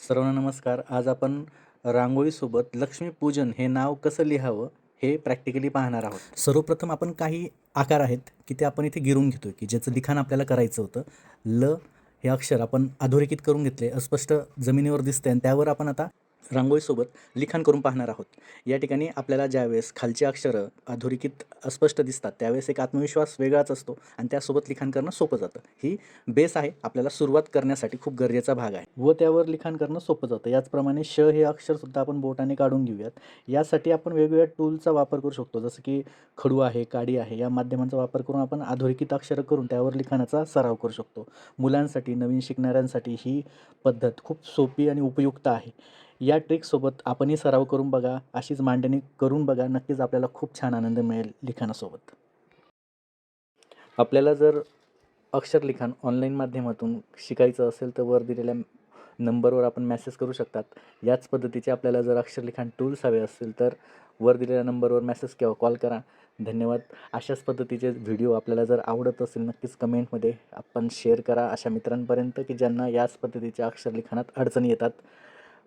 सर्वांना नमस्कार. आज आपण रांगोळीसोबत लक्ष्मीपूजन हे नाव कसं लिहावं हे प्रॅक्टिकली पाहणार आहोत. सर्वप्रथम आपण काही आकार आहेत की ते आपण इथे गिरून घेतो की ज्याचं लिखाण आपल्याला करायचं होतं. ल हे अक्षर आपण अधोरेखित करून घेतले अस्पष्ट जमिनीवर दिसते आणि त्यावर आपण आता रांगोळीसोबत लिखाण करून पाहणार आहोत. या ठिकाणी आपल्याला ज्यावेळेस खालची अक्षरं अधोरेखित अस्पष्ट दिसतात त्यावेळेस एक आत्मविश्वास वेगळाच असतो आणि त्यासोबत लिखाण करणं सोपं जातं. ही बेस आहे आपल्याला सुरुवात करण्यासाठी खूप गरजेचा भाग आहे. व त्यावर लिखाण करणं सोपं जातं. याचप्रमाणे श हे अक्षरसुद्धा आपण बोटाने काढून घेऊयात. यासाठी आपण वेगवेगळ्या टूलचा वापर करू शकतो. जसं की खडू आहे काडी आहे या माध्यमांचा वापर करून आपण अधोरेखित अक्षरं करून त्यावर लिखाणाचा सराव करू शकतो. मुलांसाठी नवीन शिकणाऱ्यांसाठी ही पद्धत खूप सोपी आणि उपयुक्त आहे. या ट्रिकसोबत आपणही सराव करून बघा अशीच मांडणी करून बघा. नक्कीच आपल्याला खूप छान आनंद मिळेल लिखाणासोबत. आपल्याला जर अक्षर लिखाण ऑनलाईन माध्यमातून शिकायचं असेल तर वर दिलेल्या नंबरवर आपण मेसेज करू शकतात. याच पद्धतीचे आपल्याला जर अक्षर लिखाण टूल्स हवे असतील तर वर दिलेल्या नंबरवर मेसेज किंवा कॉल करा. धन्यवाद. अशाच पद्धतीचे व्हिडिओ आपल्याला जर आवडत असेल नक्कीच कमेंटमध्ये आपण शेअर करा. अशा मित्रांपर्यंत की ज्यांना याच पद्धतीच्या अक्षर लिखाणात अडचणी येतात